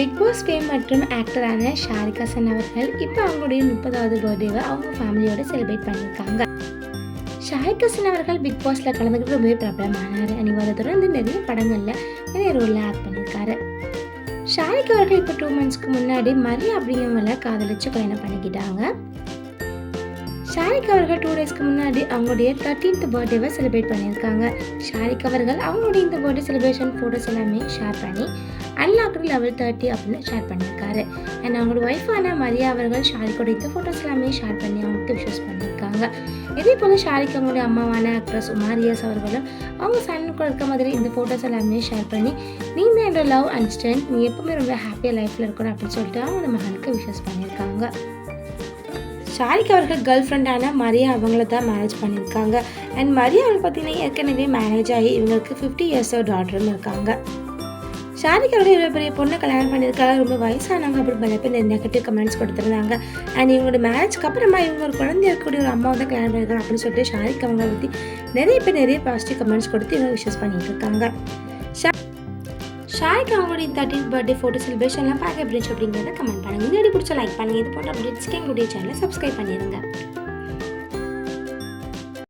Big pass fame மற்றும் ஆக்டரான Sharika Sun அவர்கள் இப்போ அவங்களுடைய முப்பதாவது பர்த்டேவை அவங்க ஃபேமிலியோட செலிப்ரேட் பண்ணியிருக்காங்க ஷாரிகா சன் அவர்கள் பிக் பாஸில் கலந்துக்கிட்டு ரொம்பவே பிரபலமானார். அனிவாரை தொடர்ந்து நிறைய படங்களில் நிறைய ரோலில் ஆக்ட் பண்ணியிருக்காரு ஷாரிகா அவர்கள் இப்போ டூ மந்த்ஸ்க்கு முன்னாடி மரியா அப்படிங்கிறவங்கள காதலிச்சு கல்யாணம் பண்ணிக்கிட்டாங்க. ஷாரிக் அவர்கள் டூ டேஸ்க்கு முன்னாடி அவங்களுடைய தேர்ட்டீன்த் பர்த்டேவை செலிப்ரேட் பண்ணியிருக்காங்க. ஷாரிக் அவர்கள் அவங்களுடைய இந்த பர்த்டே செலிப்ரேஷன் ஃபோட்டோஸ் எல்லாமே ஷேர் பண்ணி அன்லாக்டு லெவல் தேர்ட்டி அப்படின்னு ஷேர் பண்ணியிருக்காரு. அண்ட் அவங்களோட ஒய்ஃபான மரியா அவர்கள் ஷாரிக்கோட இந்த ஃபோட்டோஸ் எல்லாமே ஷேர் பண்ணி அவங்களுக்கு விஷஸ் பண்ணியிருக்காங்க. இதே போல் ஷாரிக் அவங்களுடைய அம்மாவான ஆக்ட்ரஸ் உமாரியாஸ் அவர்களும் அவங்க சன் இருக்க மாதிரி இந்த ஃபோட்டோஸ் எல்லாமே ஷேர் பண்ணி நீ தான் என்னோட லவ் அண்ட் ஸ்ட்ரென்த் நீ எப்பவுமே ரொம்ப ஹாப்பியாக லைஃப்பில் இருக்கணும் அப்படின்னு சொல்லிட்டு அவங்க மகனுக்கு விஷஸ் பண்ணியிருக்காங்க. ஷாரிக் அவர்கள் கேர்ள் ஃப்ரெண்டான மரியா அவங்கள தான் மேரேஜ் பண்ணியிருக்காங்க. அண்ட் மரியா பார்த்தீங்கன்னா ஏற்கனவே மேரேஜ் ஆகி இவங்களுக்கு ஃபிஃப்டி இயர்ஸ் டாட்டரும் இருக்காங்க. ஷாரிக் அவர்கள் இவ்வளோ பெரிய பொண்ணை கல்யாணம் பண்ணியிருக்காங்க. ரொம்ப வயசானவங்க அப்படின்னு பல பேர் நெகட்டிவ் கமெண்ட்ஸ் கொடுத்துருந்தாங்க. அண்ட் இவங்களோட மேரேஜ்க்கு அப்புறமா இவங்க ஒரு குழந்தை இருக்கக்கூடிய ஒரு அம்மா வந்து கல்யாணம் பண்ணியிருக்காங்க அப்படின்னு சொல்லிட்டு ஷாரிக் அவங்க பற்றி நிறைய பேர் நிறைய பாசிட்டிவ் கமெண்ட்ஸ் கொடுத்து இவங்க விஷஸ் பண்ணிட்டு இருக்காங்க. ஷா- ஷாரிக் அவங்களுடைய தேர்ட்டின் பர்த்டே ஃபோட்டோ செலிப்ரேஷன்லாம் பார்க்க எப்படி இருந்துச்சு அப்படிங்கிறத கமெண்ட் பண்ணுங்க. இந்த வீடியோ பிடிச்ச லைக் பண்ணுங்க இது போன்ற அப்டேட்ஸ்க்கு எங்களுடைய சேனலை சப்ஸ்கிரைப் பண்ணிடுங்க.